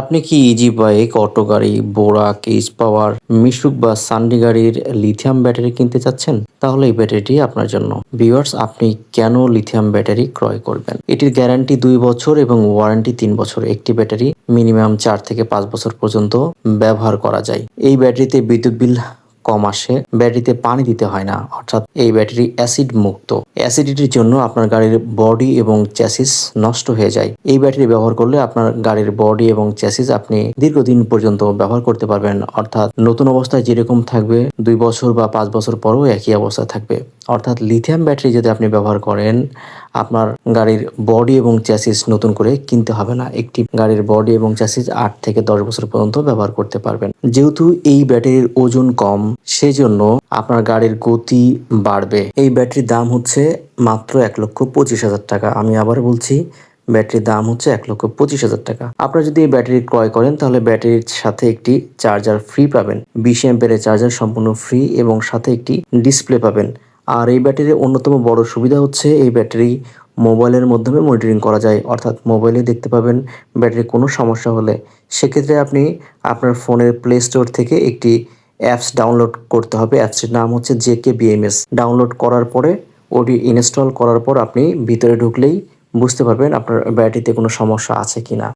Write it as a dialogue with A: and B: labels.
A: আপনি কি easy bike, auto গাড়ি, বোরা, কেস পাওয়ার, মিশুক বা সান্ডি গাড়ির লিথিয়াম ব্যাটারি কিনতে চাচ্ছেন? তাহলে এই ব্যাটারিটি আপনার জন্য। ভিউয়ার্স আপনি কেন লিথিয়াম ব্যাটারি ক্রয় করবেন? এটির গ্যারান্টি দুই বছর এবং ওয়ারেন্টি তিন বছর। একটি ব্যাটারি মিনিমাম চার থেকে পাঁচ বছর পর্যন্ত ব্যবহার করা যায়। এই ব্যাটারিতে বিদ্যুৎ বিল কম আসে, ব্যাটারিতে পানি দিতে হয় না। অর্থাৎ এই ব্যাটারি অ্যাসিড মুক্ত। অ্যাসিডিটির জন্য আপনার গাড়ির বডি এবং চ্যাসিস নষ্ট হয়ে যায়। এই ব্যাটারি ব্যবহার করলে আপনার গাড়ির বডি এবং চ্যাসিস আপনি দীর্ঘদিন পর্যন্ত ব্যবহার করতে পারবেন। অর্থাৎ নতুন অবস্থায় যেরকম থাকবে, দুই বছর বা পাঁচ বছর পরও একই অবস্থা থাকবে। অর্থাৎ লিথিয়াম ব্যাটারি যদি আপনি ব্যবহার করেন, আপনার গাড়ির বডি এবং চ্যাসিস নতুন করে কিনতে হবে না। একটি গাড়ির বডি এবং চ্যাসিস আট থেকে দশ বছর পর্যন্ত ব্যবহার করতে পারবেন। যেহেতু এই ব্যাটারির ওজন কম, সেজন্য আপনার গাড়ির গতি বাড়বে। এই ব্যাটারির দাম হচ্ছে মাত্র এক লক্ষ পঁচিশ হাজার টাকা। আমি আবার বলছি, ব্যাটারির দাম হচ্ছে এক লক্ষ পঁচিশ হাজার টাকা। আপনারা যদি এই ব্যাটারি ক্রয় করেন, তাহলে ব্যাটারির সাথে একটি চার্জার ফ্রি পাবেন। বিশ এম্পের চার্জার সম্পূর্ণ ফ্রি এবং সাথে একটি ডিসপ্লে পাবেন। আর এই ব্যাটারির অন্যতম বড় সুবিধা হচ্ছে এই ব্যাটারি মোবাইলের মাধ্যমে মনিটরিং করা যায়। অর্থাৎ মোবাইলে দেখতে পাবেন ব্যাটারির কোনো সমস্যা হলে। সেক্ষেত্রে আপনি আপনার ফোনের প্লে স্টোর থেকে একটি অ্যাপস ডাউনলোড করতে হবে। অ্যাপসটির নাম হচ্ছে জেকে বিএমএস। ডাউনলোড করার পরে, ওটি ইনস্টল করার পর আপনি ভিতরে ঢুকলেই বুঝতে পারবেন আপনার ব্যাটারিতে কোনো সমস্যা আছে কিনা।